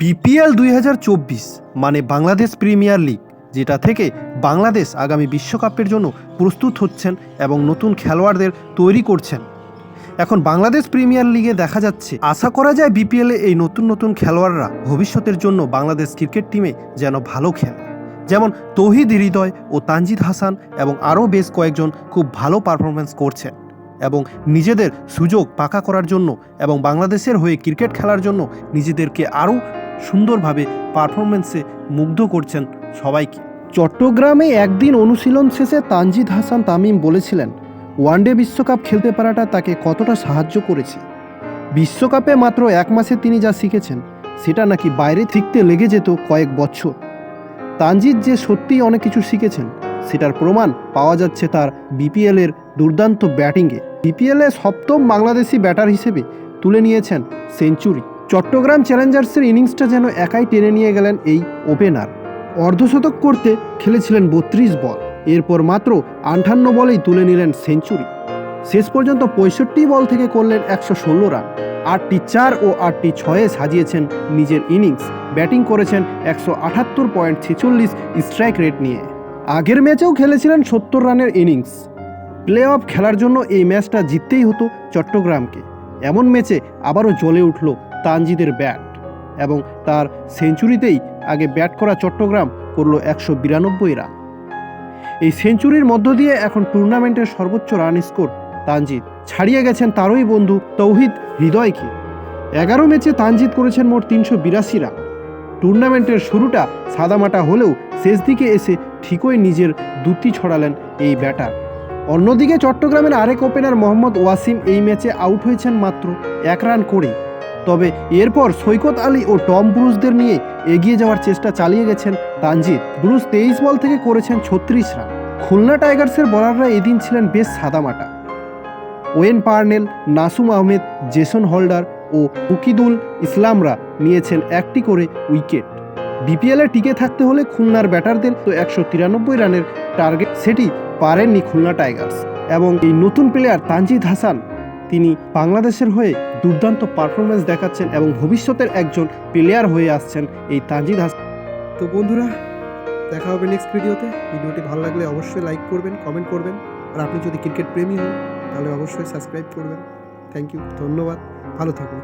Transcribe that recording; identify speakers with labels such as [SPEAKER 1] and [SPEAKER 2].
[SPEAKER 1] BPL দুই হাজার চব্বিশ মানে বাংলাদেশ প্রিমিয়ার লিগ, যেটা থেকে বাংলাদেশ আগামী বিশ্বকাপের জন্য প্রস্তুত হচ্ছেন এবং নতুন খেলোয়াড়দের তৈরি করছেন। এখন বাংলাদেশ প্রিমিয়ার লিগে দেখা যাচ্ছে, আশা করা যায় বিপিএলে এই নতুন নতুন খেলোয়াড়রা ভবিষ্যতের জন্য বাংলাদেশ ক্রিকেট টিমে যেন ভালো খেলে। যেমন তৌহিদ হৃদয় ও তানজিদ হাসান এবং আরও বেশ কয়েকজন খুব ভালো পারফরমেন্স করছেন এবং নিজেদের সুযোগ পাকা করার জন্য এবং বাংলাদেশের হয়ে ক্রিকেট খেলার জন্য নিজেদেরকে আরও সুন্দরভাবে পারফরমেন্সে মুগ্ধ করছেন সবাইকে। চট্টগ্রামে একদিন অনুশীলন শেষে তানজিদ হাসান তামিম বলেছিলেন ওয়ানডে বিশ্বকাপ খেলতে পারাটা তাকে কতটা সাহায্য করেছে? বিশ্বকাপে মাত্র এক মাসে তিনি যা শিখেছেন, সেটা নাকি বাইরে শিখতে লেগে যেত কয়েক বছর। তানজিদ যে সত্যিই অনেক কিছু শিখেছেন, সেটার প্রমাণ পাওয়া যাচ্ছে তার বিপিএলের দুর্দান্ত ব্যাটিংয়ে। বিপিএলে সপ্তম বাংলাদেশি ব্যাটার হিসেবে তুলে নিয়েছেন সেঞ্চুরি। চট্টগ্রাম চ্যালেঞ্জার্সের ইনিংসটা যেন একাই টেনে নিয়ে গেলেন এই ওপেনার। অর্ধশতক করতে খেলেছিলেন বত্রিশ বল। এরপর মাত্র আটান্ন বলেই তুলে নিলেন সেঞ্চুরি। শেষ পর্যন্ত পঁয়ষট্টি বল থেকে করলেন একশো ষোলো রান। আটটি চার ও আটটি ছয়ে সাজিয়েছেন নিজের ইনিংস। ব্যাটিং করেছেন একশো আটাত্তর পয়েন্ট ছেচল্লিশ স্ট্রাইক রেট নিয়ে। আগের ম্যাচেও খেলেছিলেন সত্তর রানের ইনিংস। প্লে অফ খেলার জন্য এই ম্যাচটা জিততেই হতো চট্টগ্রামকে। এমন ম্যাচে আবারও জ্বলে উঠল তানজিদের ব্যাট এবং তার সেঞ্চুরিতেই আগে ব্যাট করা চট্টগ্রাম করল একশো বিরানব্বই রান। এই সেঞ্চুরির মধ্য দিয়ে এখন টুর্নামেন্টের সর্বোচ্চ রান স্কোর তানজিদ। ছাড়িয়ে গেছেন তারই বন্ধু তৌহিদ হৃদয়কে। এগারো ম্যাচে তানজিদ করেছেন মোট তিনশো বিরাশি রান। টুর্নামেন্টের শুরুটা সাদামাটা হলেও শেষ দিকে এসে ঠিকই নিজের দুটি ছড়ালেন এই ব্যাটার। অন্যদিকে চট্টগ্রামের আরেক ওপেনার মোহাম্মদ ওয়াসিম এই ম্যাচে আউট হয়েছেন মাত্র এক রান করে তবে এরপর সৈকত আলী ও টম ব্রুসদের নিয়ে এগিয়ে যাওয়ার চেষ্টা চালিয়ে গেছেন তানজিদ ব্রুস তেইশ বল থেকে করেছেন ছত্রিশ রান। খুলনা টাইগার্সের বলাররা এদিন ছিলেন বেশ সাদামাটা। Wayne Parnell, Nasum Ahmed, Jason Holder ও উকিদুল ইসলামরা নিয়েছেন একটি করে উইকেট। বিপিএলে টিকে থাকতে হলে খুলনার ব্যাটারদের তো একশো তিরানব্বই রানের টার্গেট সেটি পারেননি খুলনা টাইগার্স। এবং এই নতুন প্লেয়ার তানজিদ হাসান তিনি বাংলাদেশের হয়ে দুর্দান্ত পারফরমেন্স দেখাচ্ছেন এবং ভবিষ্যতের একজন প্লেয়ার হয়ে আসছেন এই তানজিদ হাসান।
[SPEAKER 2] তো বন্ধুরা, দেখা হবে নেক্সট ভিডিওতে ভিডিওটি ভালো লাগলে অবশ্যই লাইক করবেন কমেন্ট করবেন। আর আপনি যদি ক্রিকেট প্রেমী হন, তাহলে অবশ্যই সাবস্ক্রাইব করবেন। থ্যাংক ইউ ধন্যবাদ। ভালো থাকুন।